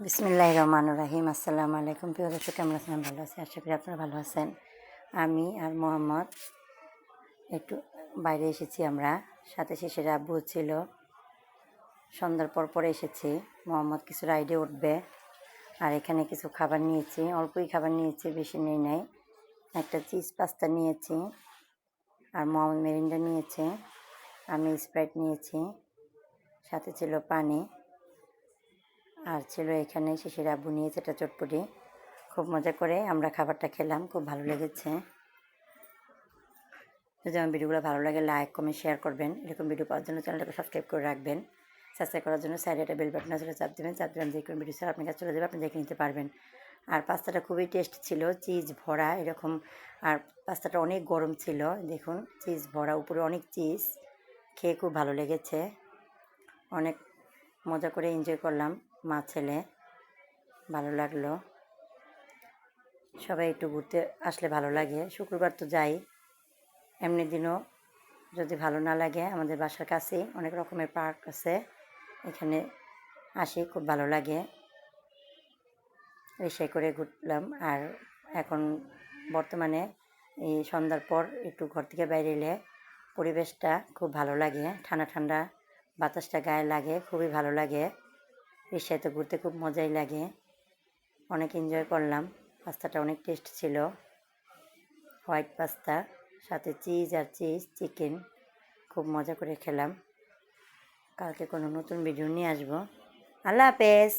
বিসমিল্লাহ রহমান রাহিম। আসসালামু আলাইকুম। প্রিয় দর্শক, কেমন আছেন? ভালো আছি। আশা করি আপনারা ভালো আছেন। আমি আর মোহাম্মদ একটু বাইরে এসেছি আমরা। সাথে শেষের আব্বু ছিল। সন্ধ্যার পর পরে এসেছি। মোহাম্মদ কিছু রাইডে উঠবে। আর এখানে কিছু খাবার নিয়েছি। অল্পই খাবার নিয়েছি, বেশি নেই নাই। একটা চিজ পাস্তা নিয়েছি। আর মোহাম্মদ মেরিন্ডা নিয়েছে। আমি স্প্রাইট নিয়েছি। সাথে ছিল পানি। আর ছিল এখানে শিশির আব্বু নিয়েছে একটা চটপটি। খুব মজা করে আমরা খাবারটা খেলাম, খুব ভালো লেগেছে। যদি আমার ভিডিওগুলো ভালো লাগে লাইক কমেন্ট শেয়ার করবেন। এরকম ভিডিও পাওয়ার জন্য চ্যানেলটাকে সাবস্ক্রাইব করে রাখবেন। সাবস্ক্রাইব করার জন্য সাইডে একটা বেল বাটন আছে চাপ দেবেন। চাপ দিলাম যে কোনো ভিডিও স্যার আপনার কাছে চলে যাবে, আপনি দেখে নিতে পারবেন। আর পাস্তাটা খুবই টেস্ট ছিল চিজ ভরা এরকম। আর পাস্তাটা অনেক গরম ছিল, দেখুন চিজ ভরা, উপরে অনেক চিজ খেয়ে খুব ভালো লেগেছে। অনেক মজা করে এনজয় করলাম। মা, ছেলে, ভালো লাগল। সবাই একটু ঘুরতে আসলে ভালো লাগে। শুক্রবার তো যাই। এমনি দিনও যদি ভালো না লাগে, আমাদের বাসার কাছেই অনেক রকমের পার্ক আছে। এখানে আসি, খুব ভালো লাগে। রিক্সায় করে ঘুরলাম। আর এখন বর্তমানে এই সন্ধ্যার পর একটু ঘর থেকে বাইরে এলে পরিবেশটা খুব ভালো লাগে। ঠান্ডা ঠান্ডা বাতাসটা গায়ে লাগে, খুবই ভালো লাগে। রিক্সায় তো ঘুরতে খুব মজাই লাগে। অনেক এনজয় করলাম। পাস্তাটা অনেক টেস্ট ছিল। হোয়াইট পাস্তা সাথে চিজ আর চিজ চিকেন খুব মজা করে খেলাম। কালকে কোনো নতুন ভিডিও নিয়ে আসব। আল্লাহ হাফেজ!